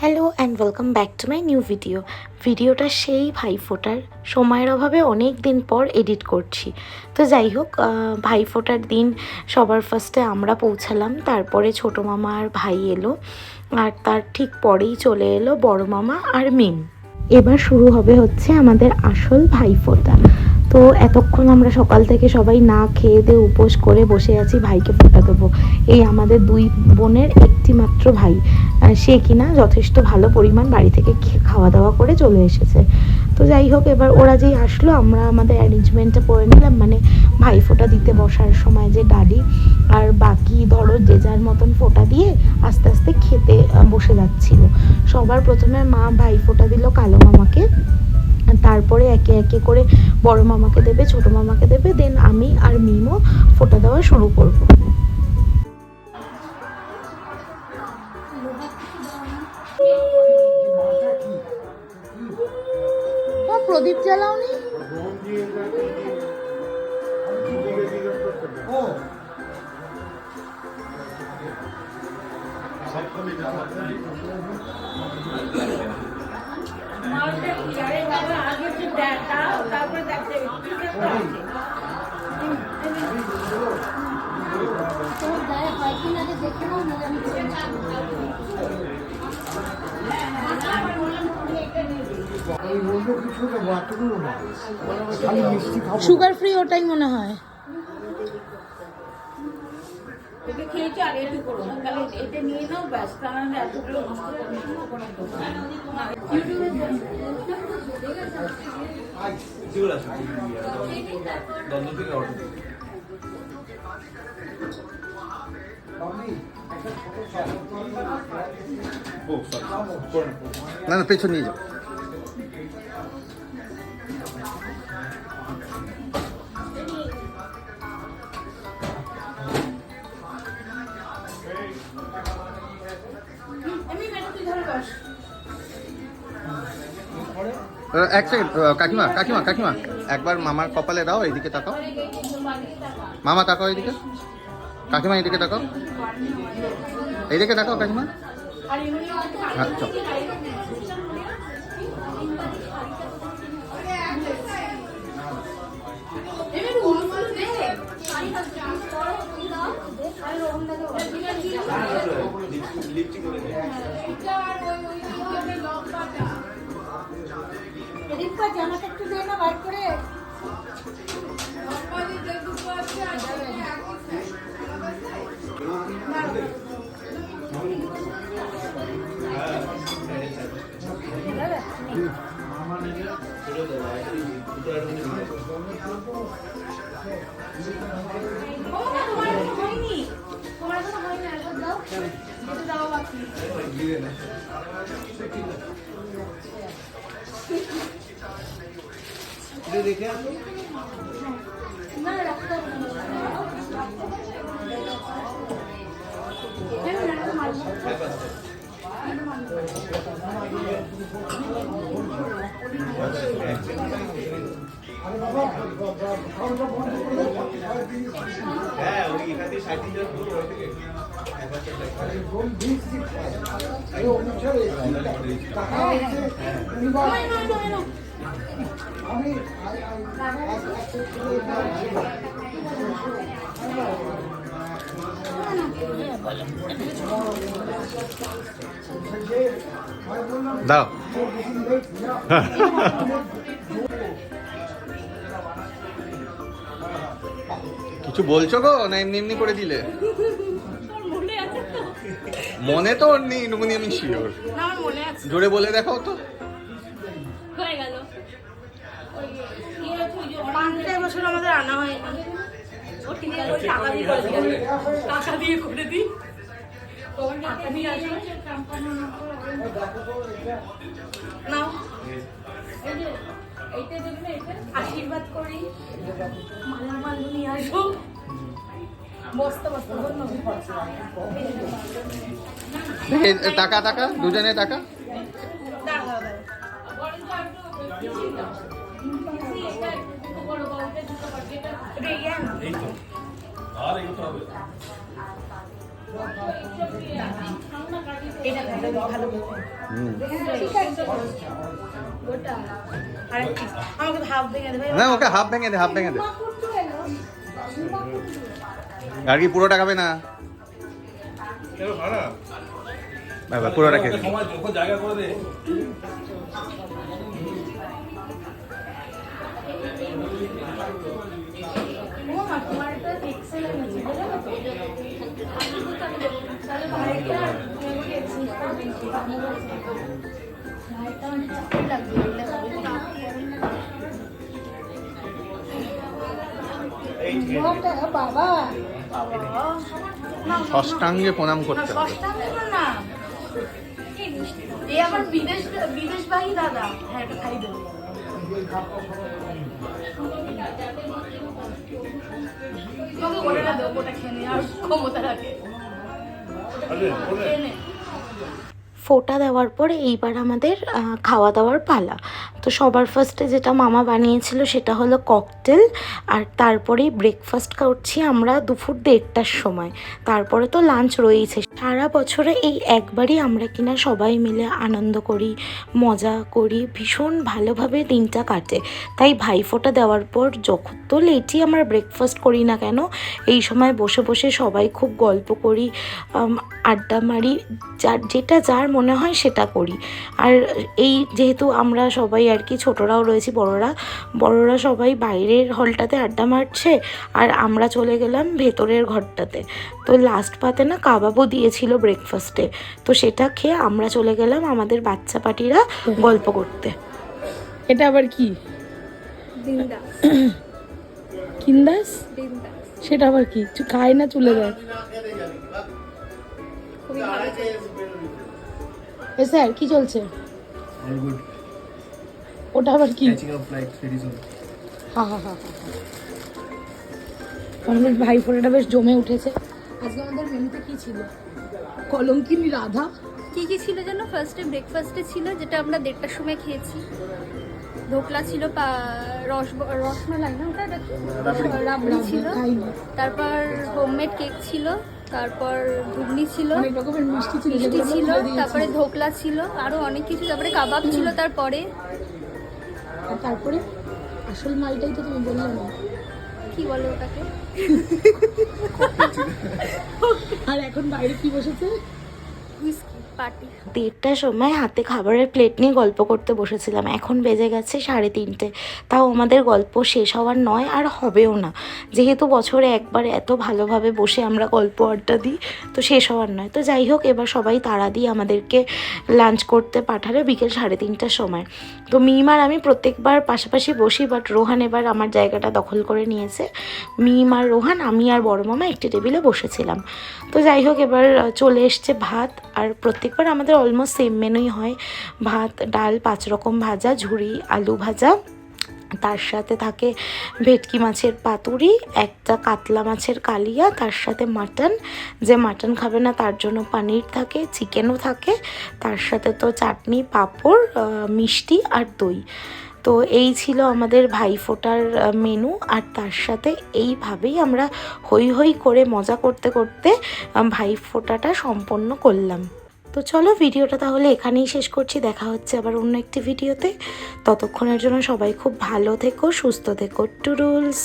Hello and welcome back to my new video ভিডিওটা সেই ভাইফোঁটার সময়ের অভাবে অনেক দিন পর এডিট করছি। তো যাই হোক ভাইফোঁটার দিন সবার ফার্স্টে আমরা পৌঁছালাম, তারপরে ছোটো মামা আর ভাই এলো, আর তার ঠিক পরেই চলে এলো বড় মামা আর মিম। এবার শুরু হবে হচ্ছে আমাদের আসল ভাইফোঁটা তো এতক্ষণ আমরা সকাল থেকে সবাই না খেয়ে দিয়ে উপোস করে বসে আছি ভাইকে ফোঁটা দেবো। এই আমাদের দুই বোনের একটি মাত্র ভাই। সে কিনা যথেষ্ট ভালো পরিমাণ বাড়ি থেকে খাওয়া দাওয়া করে চলে এসেছে। তো যাই হোক, এবার ওরা যেই আসলো, আমরা আমাদের অ্যারেঞ্জমেন্টটা করে নিলাম। মানে ভাই ফোঁটা দিতে বসার সময় যে ডালি আর বাকি ধরো যে যার মতন ফোঁটা দিয়ে আস্তে আস্তে খেতে বসে যাচ্ছিল। সবার প্রথমে মা ভাই ফোঁটা দিল কালো মামাকে। তারপরে একে একে করে বড় মামাকে দেবে, ছোট মামাকে দেবে দেন আমি আর মিমও ফোঁটা দেওয়া শুরু করব। সুগার ফ্রি ওটাই মনে হয়। এটা খেয়েছো আর একটু করো। না তাহলে এটা নিয়ে নাও ব্যাস এতগুলো। আছে না না, পেছন নিয়ে যাও। এক সেকেন্ড কাকিমা কাকিমা কাকিমা, একবার মামার কপালে দাও, এইদিকে তাকাও। মামা তাকাও এইদিকে। কাকিমা এইদিকে তাকাও। এইদিকে তাকাও কাকিমা। হ্যাঁ চল জামাটা একটু দে না বার করে। দেখে আসো না রাখতে হবে। হ্যাঁ ওই এখান ষাট মিষ্টি খায় দাও। কিছু বলছো গো? না এমনি এমনি করে দিলে। মনে তো ওর নেই নুমনি আমি শিওর না আমার মনে আছে জোরে বলে দেখাও তো। বছর আমাদের আনা হয়নি। টাকা দিয়ে করে দিই। আশীর্বাদ করি। মালা মাল্য নিয়ে আসো বস্তা বস্তা ধন্যবাদ এ, এ, টাকা টাকা দুজনে টাকা? আর হবে। না ওকে হাফ ভেঙে দে হাফ ভেঙে দে। আর কি পুরোটা খাবে না? পুরোটা খেয়ে জায়গা করে দে তোমার এটা এক্সেলেন্ট আছে বুঝলে তো তাহলে ভাইটা মেমোরি এক্সচেঞ্জ করে দিচ্ছি ভাইটা মানে চাপে লাগবে বললে ওটা বাবা ষষ্ঠাঙ্গে প্রণাম করতে এ আবার বিদেশ বিদেশবাহী দাদা। হ্যাঁ খাই দেবো। ওটা দেবো ওটা খেয়ে আর ক্ষমতা রাখে আরে বলে খেয়ে নে ফোটা দেওয়ার পর এইবার আমাদের খাওয়া দাওয়ার পালা। তো সবার ফার্স্টে যেটা মামা বানিয়েছিল সেটা হলো ককটেল আর তারপরেই ব্রেকফাস্ট করছি আমরা দুপুর দেড়টার সময়। তারপরে তো লাঞ্চ রয়েছে সারা বছরে এই একবারই আমরা কিনা সবাই মিলে আনন্দ করি, মজা করি, ভীষণ ভালোভাবে দিনটা কাটে। তাই ভাইফোঁটা দেওয়ার পর যখন তো লেটই আমরা ব্রেকফাস্ট করি না কেন, এই সময় বসে বসে সবাই খুব গল্প করি আড্ডা মারি, যার, যেটা যার মনে হয় সেটা করি। আর এই যেহেতু আমরা সবাই আর কি ছোটরাও রয়েছি বড়রা বড়রা সবাই বাইরের হলটাতে আড্ডা মারছে আর আমরা চলে গেলাম ভেতরের ঘরটাতে। তো লাস্ট পাতে না কাবাবও দিয়েছিল ব্রেকফাস্টে তো সেটা খেয়ে আমরা চলে গেলাম আমাদের বাচ্চা পাটিরা গল্প করতে। এটা আবার কি? কিন্দাস? সেটা আবার কি? খায় না চলে যায় খুবই ভালো এ স্যার কি চলছে? অল গুড ওটা আবার কি? হা হা হা। আমাদের ভাই ফোটাটা বেশ জমে উঠেছে। আজকে আমাদের মেনুতে কি ছিল? কলঙ্কিনী রাধা। কি কি ছিল যেন? ফার্স্টে ব্রেকফাস্টে ছিল যেটা আমরা দেড়টার সময় খেয়েছি। ধোকলা ছিল পা- রস রসমালাই না ওটা? রাবড়ি। ছিল। তারপর হোমমেড কেক ছিল। তারপর ঘুগনি ছিল মিষ্টি ছিল। তারপরে ধোকলা ছিল আরও অনেক কিছু তারপরে কাবাব ছিল তারপরে। আর তারপরে আসল মালটাই তো তুমি বললে না। কি বলো ওটাকে? আর এখন বাইরে কি বসেছে? হুইস্কি দেড়টার সময় হাতে খাবারের প্লেট নিয়ে গল্প করতে বসেছিলাম। এখন বেজে গেছে সাড়ে তিনটে। তাও আমাদের গল্প শেষ হওয়ার নয় আর হবেও না। যেহেতু বছরে একবার এত ভালোভাবে বসে আমরা গল্প আড্ডা দিই, তো শেষ হওয়ার নয়। তো যাই হোক, এবার সবাই তাড়া দিয়ে আমাদেরকে লাঞ্চ করতে পাঠালো বিকেল সাড়ে তিনটার সময়। তো মিম আর আমি প্রত্যেকবার পাশাপাশি বসি বাট রোহান এবার আমার জায়গাটা দখল করে নিয়েছে। মিম আর রোহান, আমি আর বড় মামা একটি টেবিলে বসেছিলাম। তো যাই হোক, এবার চলে এসছে ভাত আর প্রত্যেকবার আমাদের অলমোস্ট সেম মেনুই হয়। ভাত, ডাল, পাঁচ রকম ভাজা, ঝুড়ি, আলু ভাজা। তার সাথে থাকে ভেটকি মাছের পাতুরি, একটা কাতলা মাছের কালিয়া, তার সাথে মাটন। যে মাটন খাবে না, তার জন্য পানির থাকে, চিকেনও থাকে। তার সাথে তো চাটনি, পাঁপড় মিষ্টি আর দই। তো এই ছিল আমাদের ভাইফোঁটার মেনু আর তার সাথে এইভাবেই আমরা হই হই করে মজা করতে করতে ভাইফোঁটাটা সম্পন্ন করলাম। তো চলো ভিডিওটা তাহলে এখানেই শেষ করছি। দেখা হচ্ছে আবার অন্য একটি ভিডিওতে। ততক্ষণের জন্য সবাই খুব ভালো থেকো, সুস্থ থেকো। টুডুলস!